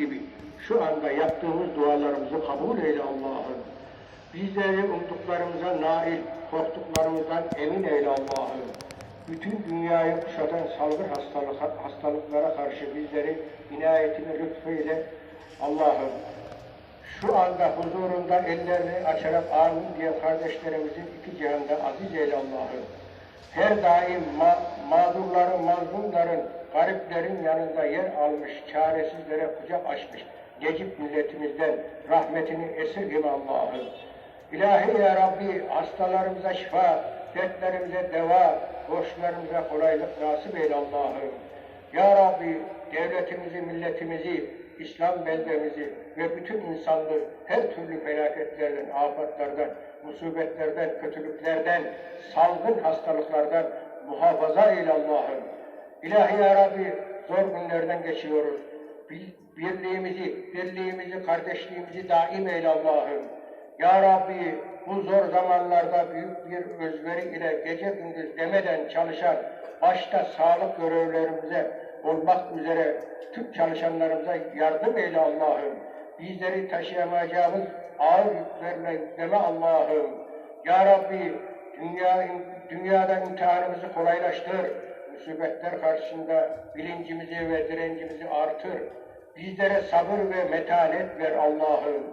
gibi şu anda yaptığımız dualarımızı kabul eyle Allah'ım. Bizleri umduklarımıza nail, korktuklarımızdan emin eyle Allah'ım. Bütün dünyayı kuşatan salgın hastalık, hastalıklara karşı bizleri inayetini lütfeyle Allah'ım. Şu anda huzurunda ellerini açarak amin diye kardeşlerimizin iki cihanda aziz eyle Allah'ım. Her daim ma mağdurların, mazlumların, gariplerin yanında yer almış, çaresizlere kucak açmış Necip milletimizden rahmetini esirgeme Allah'ım. İlahi ya Rabbi hastalarımıza şifa, dertlerimize deva, borçlarımıza kolaylık nasip eyle Allah'ım. Ya Rabbi devletimizi, milletimizi, İslam beldemizi ve bütün insanlığı her türlü felaketlerden, afatlardan, musibetlerden, kötülüklerden, salgın hastalıklardan muhafaza eyle Allah'ım. İlahi ya Rabbi zor günlerden geçiyoruz. Bir- Birliğimizi, birliğimizi, kardeşliğimizi daim eyle Allah'ım. Ya Rabbi bu zor zamanlarda büyük bir özveri ile gece gündüz demeden çalışan başta sağlık görevlerimize olmak üzere tüm çalışanlarımıza yardım eyle Allah'ım. Bizleri taşıyamayacağımız ağır yüklerle yükleme Allah'ım. Ya Rabbi dünya, dünyadan imtihanımızı kolaylaştır. Musibetler karşısında bilincimizi ve direncimizi artır. Bizlere sabır ve metanet ver Allah'ım.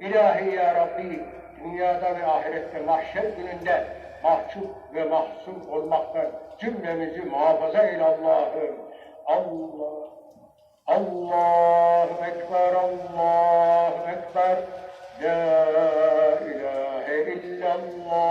İlahi ya Rabbi dünyada ve ahirette mahşer gününde mahcup ve mahzun olmaktan cümlemizi muhafaza eyle Allah'ım. Allah. Allahu Ekber, Allahu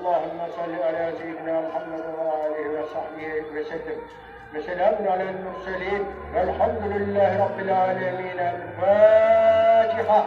اللهم صل على سيدنا محمد وآله وصحبه وسلم. وسلام على المرسلين. والحمد لله رب العالمين. الفاتحة